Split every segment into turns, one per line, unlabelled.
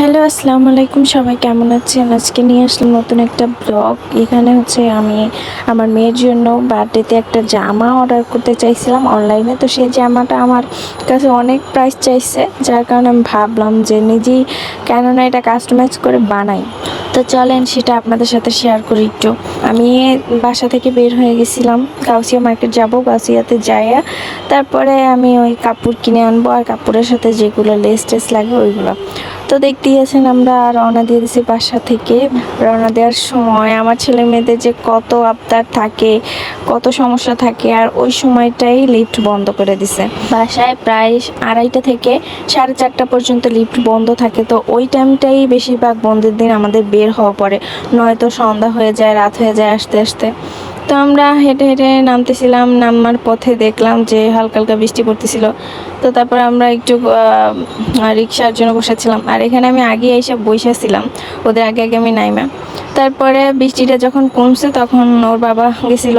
Hello, আসসালামু আলাইকুম। সবাই কেমন আছেন? আজকে নিয়ে আসলাম নতুন একটা ব্লগ। এখানে হচ্ছে আমি আমার মেয়ের জন্য বার্থডেতে একটা জামা অর্ডার করতে চাইছিলাম অনলাইনে। তো সেই জামাটা আমার কাছে অনেক প্রাইস চাইছে, যার কারণে আমি ভাবলাম যে নিজেই কেননা এটা কাস্টমাইজ করে বানাই। তো চলেন, সেটা আপনাদের সাথে শেয়ার করি একটু। আমি বাসা থেকে বের হয়ে গেছিলাম, গাউসিয়া মার্কেট যাব, গাউসিয়াতে যাইয়া তারপরে আমি ওই কাপড় কিনে আনব, আর কাপড়ের সাথে যেগুলো লেস টেস লাগে ওইগুলো। তো দেখতেই আছেন আমরা রওনা দিয়ে দিয়েছি বাসা থেকে। রওনা দেওয়ার সময় আমার ছেলে মেয়েদের যে কত আবদার থাকে, কত সমস্যা থাকে, আর ওই সময়টাই লিফট বন্ধ করে দিছে। বাসায় প্রায় আড়াইটা থেকে সাড়ে চারটা পর্যন্ত লিফট বন্ধ থাকে, তো ওই টাইমটাই বেশিরভাগ বন্ধের দিন আমাদের বের হওয়া পড়ে। নয়তো সন্ধ্যা হয়ে যায়, রাত হয়ে যায় আসতে আসতে। তো আমরা হেঁটে হেঁটে নামতেছিলাম, নামার পথে দেখলাম যে হালকা হালকা বৃষ্টি পড়তেছিল। তো তারপর আমরা একটু রিক্সার জন্য বসেছিলাম। আর এখানে আমি আগে এসে বসেছিলাম ওদের আগে আগে আমি নাইমা। তারপরে বৃষ্টিটা যখন কমছে তখন ওর বাবা গেছিল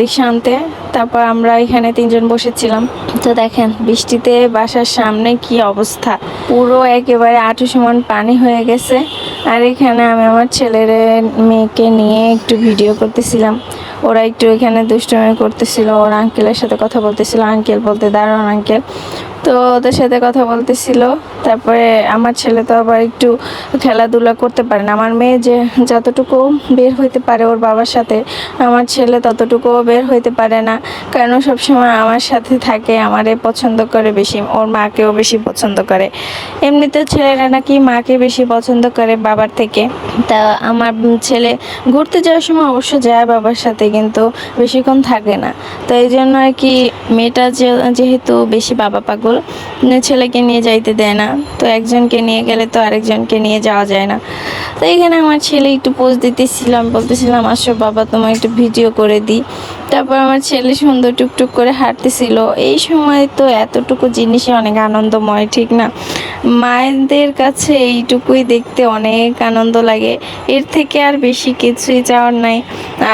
রিক্সা আনতে। তারপর আমরা এখানে তিনজন বসেছিলাম। তো দেখেন, বৃষ্টিতে বাসার সামনে কি অবস্থা। পুরো একেবারে আঁটু সমান পানি হয়ে গেছে। আর এখানে আমি আমার ছেলের মেয়েকে নিয়ে একটু ভিডিও করতেছিলাম। ওরা একটু এখানে দুষ্টুমি করতেছিল, ওর আঙ্কেলের সাথে কথা বলতেছিল আঙ্কেল বলতে দারুণ আঙ্কেল তো ওদের সাথে কথা বলতেছিল, তারপরে আমার ছেলে তো আবার একটু খেলাধুলা করতে পারে না। আমার মেয়ে যে যতটুকু বের হইতে পারে ওর বাবার সাথে, আমার ছেলে ততটুকুও বের হইতে পারে না। কারণ সবসময় আমার সাথে থাকে, আমারে পছন্দ করে বেশি, ওর মাকেও বেশি পছন্দ করে। এমনিতে ছেলেরা নাকি মাকে বেশি পছন্দ করে বাবার থেকে। তা আমার ছেলে ঘুরতে যাওয়ার সময় অবশ্য যায় বাবার সাথে কিন্তু বেশিক্ষণ থাকে না। তো এই জন্য আর কি মেয়েটা যেহেতু বেশি বাবা পাগল ছেলেকে নিয়ে যাইতে দেয় না। তো একজনকে নিয়ে গেলে তো আরেকজনকে নিয়ে যাওয়া যায় না। তো এখানে আমার ছেলে একটু পোজ দিতেছিলাম বলতেছিলাম, আসো বাবা তোমার একটু ভিডিও করে দিই। তারপর আমার ছেলে সুন্দর টুকটুক করে হাঁটতেছিল। এই সময় তো এতটুকু জিনিসই অনেক আনন্দময়, ঠিক না? মায়েদের কাছে এইটুকুই দেখতে অনেক আনন্দ লাগে। এর থেকে আর বেশি কিছুই চাওয়ার নাই।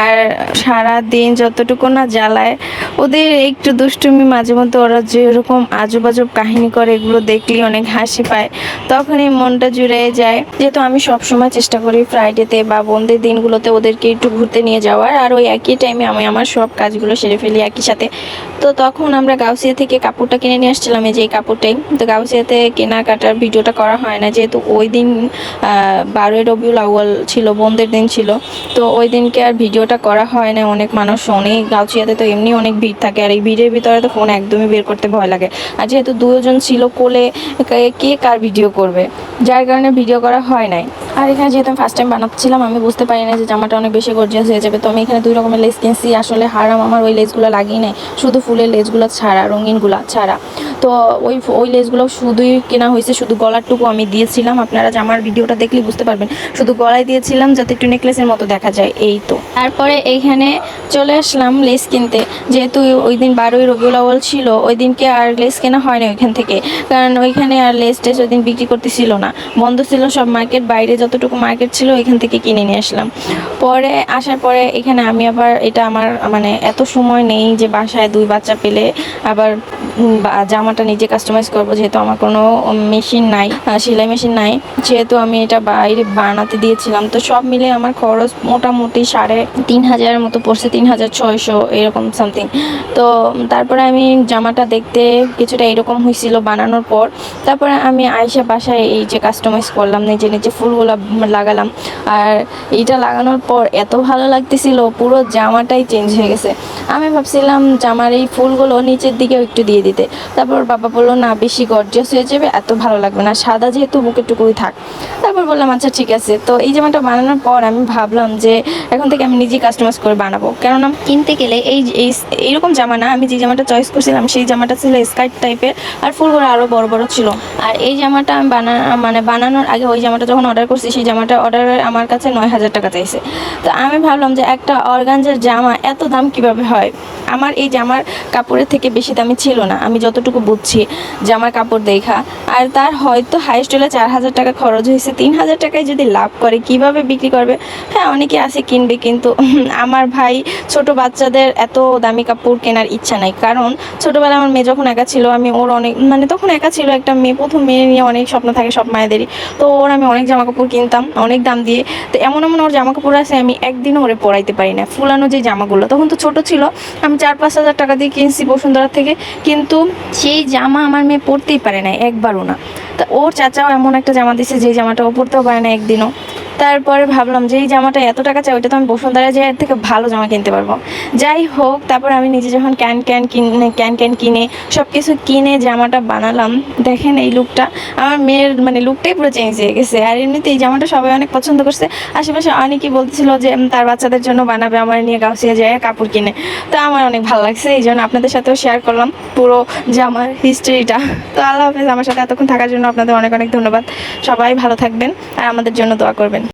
আর সারা দিন যতটুকু না জ্বালায়, ওদের একটু দুষ্টুমি মাঝে মধ্যে ওরা যেরকম আজব আজব কাহিনী করে, এগুলো দেখলেই অনেক হাসি পায়। তখনই মনটা জুড়ে যায়। যেহেতু আমি সবসময় চেষ্টা করি ফ্রাইডেতে বা বন্ধের দিনগুলোতে ওদেরকে একটু ঘুরতে নিয়ে যাওয়ার, আর ওই একই টাইমে আমি আমার সব কাজগুলো সেরে ফেলি একই সাথে। তো তখন আমরা গাউসিয়া থেকে কাপড়টা কিনে নিয়ে আসছিলাম, এই যে এই কাপড়টাই। তো গাউসিয়াতে কেনাকাটার ভিডিওটা করা হয় না, যেহেতু ওই দিন বারোই রবিউল আউয়াল ছিল, বন্ধের দিন ছিল। তো ওই দিনকে আর ভিডিওটা করা হয় না, অনেক মানুষ, অনেক গাউসিয়াতে তো এমনি অনেক ভিড় থাকে। আর এই ভিড়ের ভিতরে তো ফোন একদমই বের করতে ভয় লাগে। আর যেহেতু দুজন ছিল কোলে, কে কার ভিডিও করবে? যার কারণে ভিডিও করা হয় নাই। আর এখানে যেহেতু আমি ফার্স্ট টাইম বানাচ্ছিলাম, আমি বুঝতে পারি না যে জামাটা অনেক বেশি গর্জিয়াস হয়ে যাবে। তো আমি এখানে দুই রকমের লেস কিনছি, আসলে হারাম, আমার ওই লেসগুলো লাগিয়ে নেই। শুধু ফুলের লেসগুলো ছাড়া, রঙিনগুলো ছাড়া। তো ওই ওই লেসগুলো শুধুই কেনা হয়েছে, শুধু গলারটুকু আমি দিয়েছিলাম। আপনারা আমার ভিডিওটা দেখলেই বুঝতে পারবেন, শুধু গলায় দিয়েছিলাম যাতে একটু নেকলেসের মতো দেখা যায়, এই তো। তারপরে এইখানে চলে আসলাম লেস কিনতে। যেহেতু ওই দিন বারোই রবিউল আউয়াল ছিল, ওই দিনকে আর লেস কেনা হয় না ওইখান থেকে। কারণ ওইখানে আর লেস টেস ওই দিন বিক্রি করতেছিল না। বন্ধ ছিল সব মার্কেট বাইরে যতটুকু মার্কেট ছিল, ওইখান থেকে কিনে নিয়ে আসলাম। পরে, আসার পরে এখানে আমি আবার, এটা আমার মানে এত সময় নেই যে বাসায় দুই বাচ্চা পেলে আবার জামাটা নিজে কাস্টমাইজ করব, যেহেতু আমার কোনো মেশিন নাই সেলাই মেশিন নাই, যেহেতু আমি এটা বাইরে বানাতে দিয়েছিলাম, তো সব মিলে আমার খরচ মোটামুটি সাড়ে তিন হাজারের মতো পড়ছে, তিন হাজার ছয়শো এরকম সামথিং তো তারপরে আমি জামাটা দেখতে কিছুটা এরকম হয়েছিল বানানোর পর, তারপরে আমি আয়সা বাসায় এই যে কাস্টমাইজ করলাম, নিজে নিজে ফুলগুলো লাগালাম। আর এটা লাগানোর পর এত ভালো লাগতেছিল, পুরো জামাটাই চেঞ্জ হয়ে গেছে। আমি ভাবছিলাম জামার এই ফুলগুলো নিচের দিকেও একটু দিয়ে দিতে। তারপর বাবা বলল, না, বেশি গর্জিয়াস হয়ে যাবে, এত ভালো লাগবে না। সাদা যেহেতু বুকের টুকুই থাক। তারপর বললাম আচ্ছা ঠিক আছে। তো এই জামাটা বানানোর পর আমি ভাবলাম যে এখন থেকে আমি নিজেই কাস্টমাইজ করে বানাবো। কেননা কিনতে গেলে এই এই এইরকম জামা না, আমি যে জামাটা চয়েস করছিলাম, সেই জামাটা ছিল স্কার্ট টাইপের আর ফুলগুলো আরও বড় বড় ছিল। আর এই জামাটা আমি বানা মানে বানানোর আগে ওই জামাটা যখন অর্ডার করছি, সেই জামাটা অর্ডার আমার কাছে নয় হাজার টাকা চাইছে। তো আমি ভাবলাম যে একটা অর্গানজার জামা এত দাম কীভাবে হয়। আমার এই জামার কাপড়ের থেকে বেশি দামি ছিল না। আমি যতটুকু বুঝছি, জামার কাপড় দেখা আর তার হয়তো হাইস্ট হলে চার হাজার টাকা খরচ হয়েছে। তিন হাজার টাকায় যদি লাভ করে, কীভাবে বিক্রি করবে? হ্যাঁ অনেকে আছে কিনবে, কিন্তু আমার ভাই ছোট বাচ্চাদের এত দামি কাপড় কেনার ইচ্ছা নাই। কারণ ছোটবেলায় আমার মেয়ে যখন একা ছিল, আমি ওর অনেক মানে তখন একা ছিল একটা মেয়ে, প্রথম মেয়ে নিয়ে অনেক স্বপ্ন থাকে সব মায়েদেরই। তো ওর আমি অনেক জামা কাপড় কিনতাম, অনেক দাম দিয়ে। তো এমন এমন ওর জামা কাপড় আছে, আমি একদিনও ওরে পরাইতে পারি না। ফুলানো যে জামাগুলো, তখন তো ছোট ছিল, আমি চার পাঁচ হাজার টাকা দিয়ে কিনছি বসুন্ধরা থেকে। কিন্তু সেই জামা আমার মেয়ে পরতেই পারে না একবারও না। তা ওর চাচাও এমন একটা জামা দিছে যে জামাটা ও পরতেও পারে না একদিনও। তারপরে ভাবলাম যে এই জামাটা এত টাকা চাই, ওইটা তো আমি বসুন্ধরা যে থেকে ভালো জামা কিনতে পারব। যাই হোক, তারপর আমি নিজে যখন ক্যান ক্যান কিনে, ক্যান ক্যান কিনে সব কিছু কিনে জামাটা বানালাম। দেখেন এই লুকটা আমার মেয়ের মানে লুকটাই পুরো চেঞ্জ হয়ে গেছে। আর এমনিতে এই জামাটা সবাই অনেক পছন্দ করছে। আশেপাশে অনেকেই বলতেছিল যে তার বাচ্চাদের জন্য বানাবে, আমার নিয়ে গাউসিয়া যায় কাপড় কিনে। তো আমার অনেক ভালো লাগছে, এই জন্য আপনাদের সাথেও শেয়ার করলাম পুরো জামার হিস্ট্রিটা তো আল্লাহ হাফেজ, আমার সাথে এতক্ষণ থাকার জন্য আপনাদের অনেক অনেক ধন্যবাদ। সবাই ভালো থাকবেন আর আমাদের জন্য দোয়া করবেন।